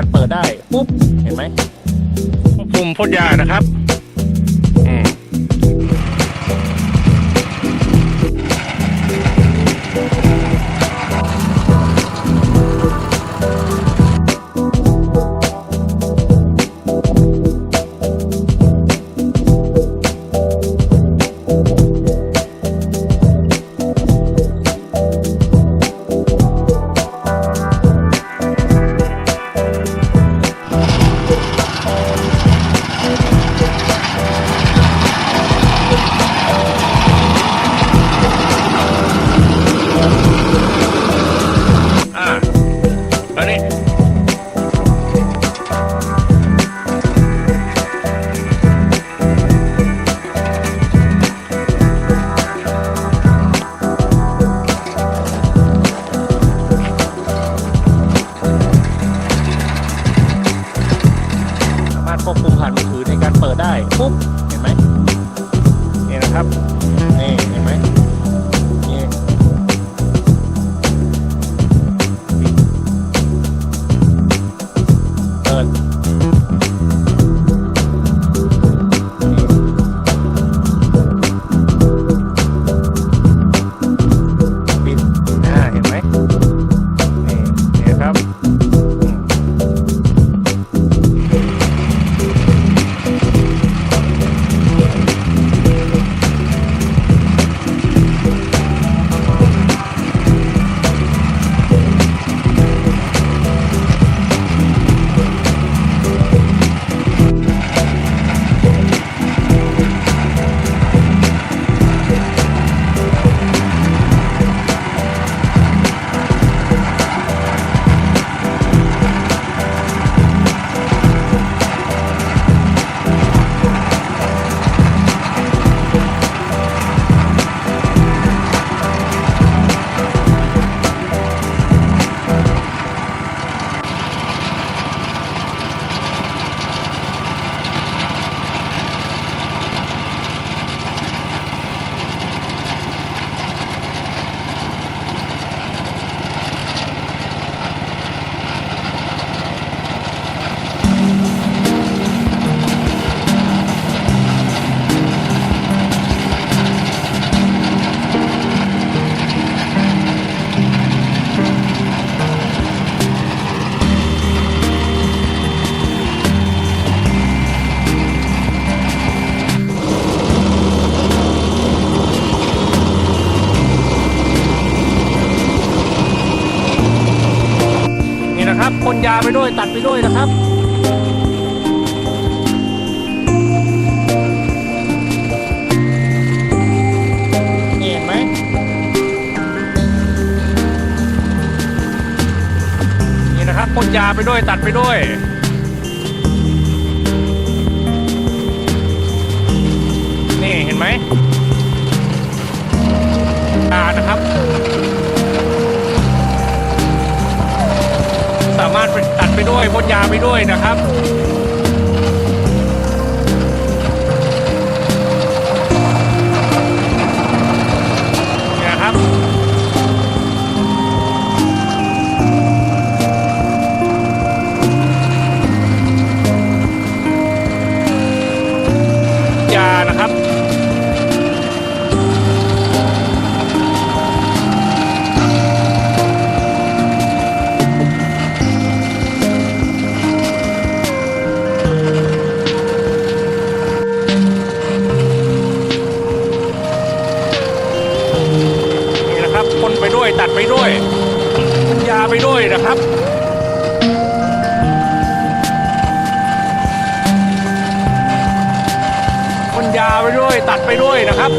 การเปิดได้ปุ๊บเห็นไหมปุ่มพ่นยานะครับ ได้ปุ๊บ นะครับพ่นยาไปด้วยตัดไปด้วยนะครับเห็นไหมนี่นะครับพ่นยาไปด้วยตัดไปด้วยนี่เห็นไหมยานะครับามารถตัดไปด้วยพ่นยาไปด้วยนะครับ ครับพ่นยาไปด้วยตัดไปด้วยนะครับ